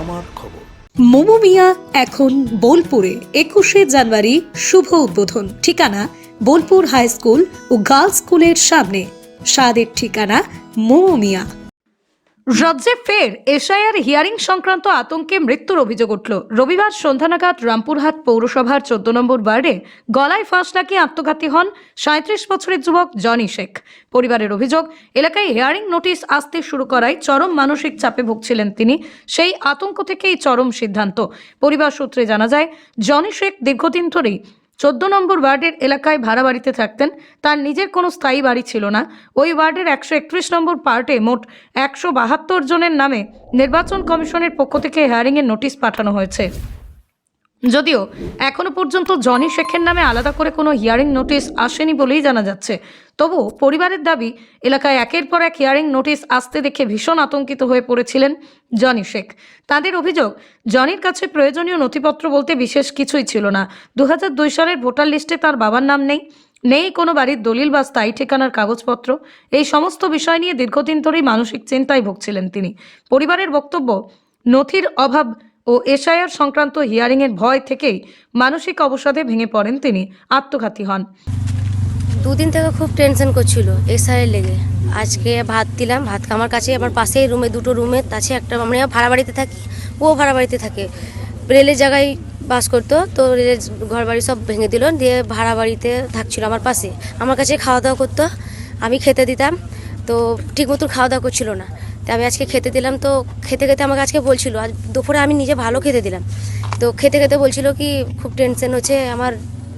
আমার খবর। মোমো মিয়া এখন বোলপুরে, একুশে জানুয়ারি, শুভ উদ্বোধন। ঠিকানা, বোলপুর হাই স্কুল ও গার্লস স্কুলের সামনে। স্বাদের ঠিকানা, মোমো মিয়া। রাজ্যে ফের এশআইআর হিয়ারিং সংক্রান্ত আতঙ্কে মৃত্যুর অভিযোগ উঠল। রবিবার সন্ধ্যা নাগাদ রামপুরহাট পৌরসভার চোদ্দ নম্বর ওয়ার্ডে গলায় ফাঁস লাগিয়ে আত্মঘাতী হন সাঁত্রিশ বছরের যুবক জনি শেখ। পরিবারের অভিযোগ, এলাকায় হিয়ারিং নোটিশ আসতে শুরু করায় চরম মানসিক চাপে ভুগছিলেন তিনি। সেই আতঙ্ক থেকেই চরম সিদ্ধান্ত। পরিবার সূত্রে জানা যায়, জনি শেখ দীর্ঘদিন ধরেই চোদ্দ নম্বর ওয়ার্ডের এলাকায় ভাড়া বাড়িতে থাকতেন। তার নিজের কোনো স্থায়ী বাড়ি ছিল না। ওই ওয়ার্ডের একশো একত্রিশ নম্বর পার্টে মোট একশো বাহাত্তর জনের নামে নির্বাচন কমিশনের পক্ষ থেকে হেয়ারিংয়ের নোটিশ পাঠানো হয়েছে। যদিও এখনও পর্যন্ত জনি শেখের নামে আলাদা করে কোনো হিয়ারিং নোটিশ আসেনি বলেই জানা যাচ্ছে। তবু পরিবারের দাবি, এলাকায় একের পর এক হিয়ারিং নোটিশ আসতে দেখে ভীষণ আতঙ্কিত হয়ে পড়েছিলেন জনি শেখ। তাদের অভিযোগ, জনির কাছে প্রয়োজনীয় নথিপত্র বলতে বিশেষ কিছুই ছিল না। দু হাজার দুই সালের ভোটার লিস্টে তার বাবার নাম নেই নেই কোনো বাড়ির দলিল বা স্থায়ী ঠিকানার কাগজপত্র। এই সমস্ত বিষয় নিয়ে দীর্ঘদিন ধরেই মানসিক চিন্তায় ভুগছিলেন তিনি। পরিবারের বক্তব্য, নথির অভাব ও এশআইআর সংক্রান্ত হিয়ারিংয়ের ভয় থেকেই মানসিক অবসাদে ভেঙে পড়েন তিনি, আত্মঘাতী হন। দুদিন থেকে খুব টেনশন করছিল এসআইয়ের লেগে। আজকে ভাত দিলাম, ভাত আমার কাছে আমার পাশেই রুমে, দুটো রুমে আছে একটা আমরা ভাড়া বাড়িতে থাকি ও ভাড়া বাড়িতে থাকে। রেলের জায়গায় বাস করতো, তো রেলের ঘর বাড়ি সব ভেঙে দিল, দিয়ে ভাড়া বাড়িতে থাকছিল আমার পাশে। আমার কাছে খাওয়া দাওয়া করতো, আমি খেতে দিতাম, তো ঠিক মতন খাওয়া দাওয়া করছিল না। তো আমি আজকে খেতে দিলাম তো খেতে খেতে আমাকে আজকে বলছিল, আজ দুপুরে আমি নিজে ভালো খেতে দিলাম। তো খেতে খেতে বলছিল কি, খুব টেনশন হচ্ছে, আমার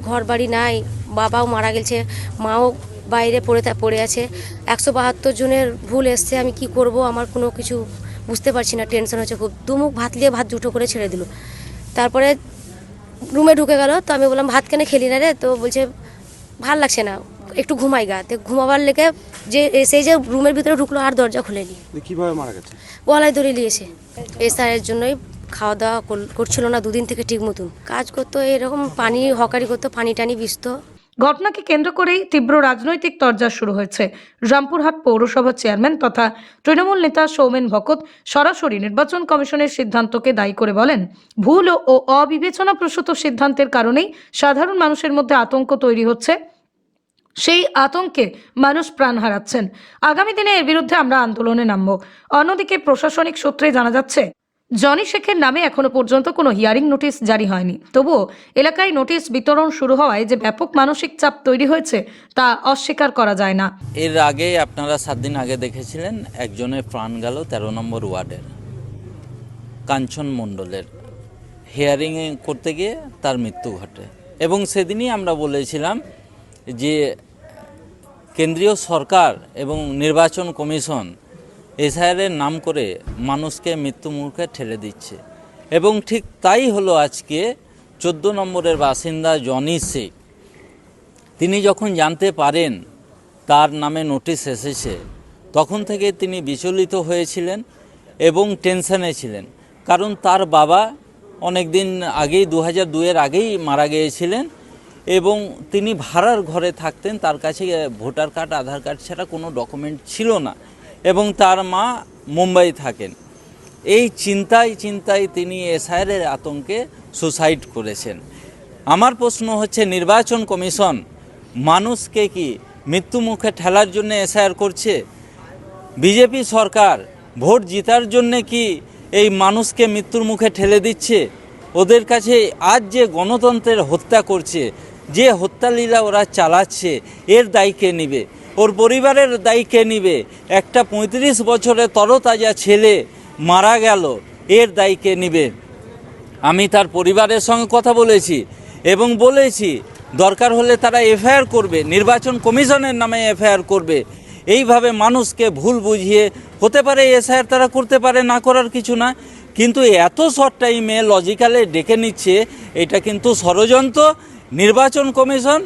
ঘর বাড়ি নাই, বাবাও মারা গেছে, মাও বাইরে পড়ে পড়ে আছে। একশো বাহাত্তর জনের ভুল এসছে, আমি কি করব, আমার কোনো কিছু বুঝতে পারছি না টেনশন হচ্ছে খুব। দুমুখ ভাত দিয়ে ভাত দুটো করে ছেড়ে দিল। তারপরে রুমে ঢুকে গেল, তো আমি বললাম, ভাত কেন খেলি না রে? তো বলছে, ভালো লাগছে না। একটু ঘুমাই গা। তো ঘুমাবার লেগে যে সেই যে রুমের ভিতরে ঢুকলো আর দরজা খুলেনি। কীভাবে মারা গেছে? গলায় দড়ি নিয়েছে। এসআইয়ের জন্যই খাওয়া দাওয়া করছিল না দুদিন থেকে ঠিক মতন। কাজ করতো এরকম পানি হকারি করতো পানি টানি বিছতো ঘটনাকে কেন্দ্র করেই তীব্র রাজনৈতিক তরজা শুরু হয়েছে। রামপুরহাট পৌরসভার চেয়ারম্যান তথা তৃণমূল নেতা সৌমেন ভকত সরাসরি নির্বাচন কমিশনের সিদ্ধান্তকে দায়ী করে বলেন ভুল ও অবিবেচনাপ্রসূত সিদ্ধান্তের কারণেই সাধারণ মানুষের মধ্যে আতঙ্ক তৈরি হচ্ছে। সেই আতঙ্কে মানুষ প্রাণ হারাচ্ছেন। আগামী দিনে এর বিরুদ্ধে আমরা আন্দোলনে নামব। অন্যদিকে প্রশাসনিক সূত্রে জানা যাচ্ছে, জনি শেখের নামে এখনও পর্যন্ত কোনো হিয়ারিং নোটিশ জারি হয়নি। তবুও এলাকায় নোটিশ বিতরণ শুরু হওয়ায় যে ব্যাপক মানসিক চাপ তৈরি হয়েছে, তা অস্বীকার করা যায় না। এর আগে আপনারা সাত দিন আগে দেখেছিলেন, একজনের প্রাণ গেল তেরো নম্বর ওয়ার্ডের, কাঞ্চন মণ্ডলের। হিয়ারিং করতে গিয়ে তার মৃত্যু ঘটে। এবং সেদিনই আমরা বলেছিলাম যে কেন্দ্রীয় সরকার এবং নির্বাচন কমিশন এসআইআরের নাম করে মানুষকে মৃত্যু মুখে ঠেলে দিচ্ছে। এবং ঠিক তাই হলো আজকে চোদ্দ নম্বরের বাসিন্দা জনি শেখ। তিনি যখন জানতে পারেন তার নামে নোটিশ এসেছে, তখন থেকে তিনি বিচলিত হয়েছিলেন এবং টেনশনে ছিলেন। কারণ তার বাবা অনেক দিন আগেই দু হাজার দুয়ের আগেই মারা গিয়েছিলেন। এবং তিনি ভাড়ার ঘরে থাকতেন, তার কাছে ভোটার কার্ড, আধার কার্ড ছাড়া কোনো ডকুমেন্ট ছিল না এবং তার মা মুম্বাই থাকেন। এই চিন্তায় চিন্তায় তিনি এসআইয়ের আতঙ্কে সুসাইড করেছেন। আমার প্রশ্ন হচ্ছে, নির্বাচন কমিশন মানুষকে কি মৃত্যু মুখে ঠেলার জন্য এসআইআর করছে? বিজেপি সরকার ভোট জিতার জন্য কি এই মানুষকে মৃত্যুর মুখে ঠেলে দিচ্ছে? ওদের কাছে আজ যে গণতন্ত্রের হত্যা করছে, যে হত্যালীলা ওরা চালাচ্ছে, এর দায়ী কে নিবে। ওর পরিবারের দায়ী কে নিবে। একটা পঁয়ত্রিশ বছরের তরতাজা ছেলে মারা গেল, এর দায়ী কে নিবে। আমি তার পরিবারের সঙ্গে কথা বলেছি এবং বলেছি, দরকার হলে তারা এফআইআর করবে, নির্বাচন কমিশনের নামে এফআইআর করবে। এইভাবে মানুষকে ভুল বুঝিয়ে, হতে পারে এসআইআর তারা করতে পারে, না করার কিছু না। কিন্তু এত শর্ট টাইমে লজিক্যালে ডেকে নিচ্ছে, এটা কিন্তু ষড়যন্ত্র। নির্বাচন কমিশন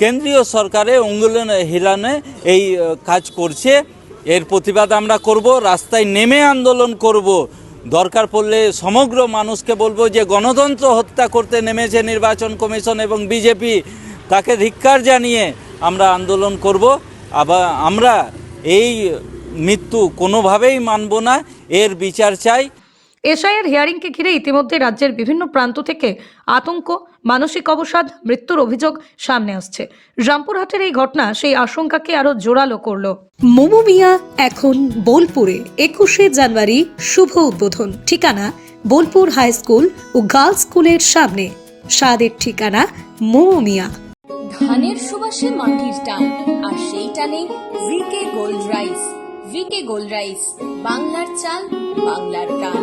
কেন্দ্রীয় সরকারে অঙ্গুলন হিলানে এই কাজ করছে। এর প্রতিবাদ আমরা করব, রাস্তায় নেমে আন্দোলন করব। দরকার পড়লে সমগ্র মানুষকে বলব যে গণতন্ত্র হত্যা করতে নেমেছে নির্বাচন কমিশন এবং বিজেপি। তাকে ধিক্কার জানিয়ে আমরা আন্দোলন করব। আবার আমরা এই মৃত্যু কোনোভাবেই মানব না, এর বিচার চাই। এসআইয়ের হিয়ারিংকে ঘিরে ইতিমধ্যে রাজ্যের বিভিন্ন প্রান্ত থেকে আতঙ্ক মানসিক অবসাদ মৃত্যুর অভিযোগ সামনে আসছে। রামপুরহাটের এই ঘটনা সেই আশঙ্কাকে আরও জোরালো করল। মোমো মিয়া এখন বোলপুরে একুশে জানুয়ারি শুভ উদ্বোধন। ঠিকানা বোলপুর হাই স্কুল ও গার্লস স্কুলের সামনে। স্বাদের ঠিকানা মোমো মিয়া। ধানের সুবাসে মাটির টান আর সেই টানে VK gold rice. VK gold rice বাংলার চাল বাংলার গান।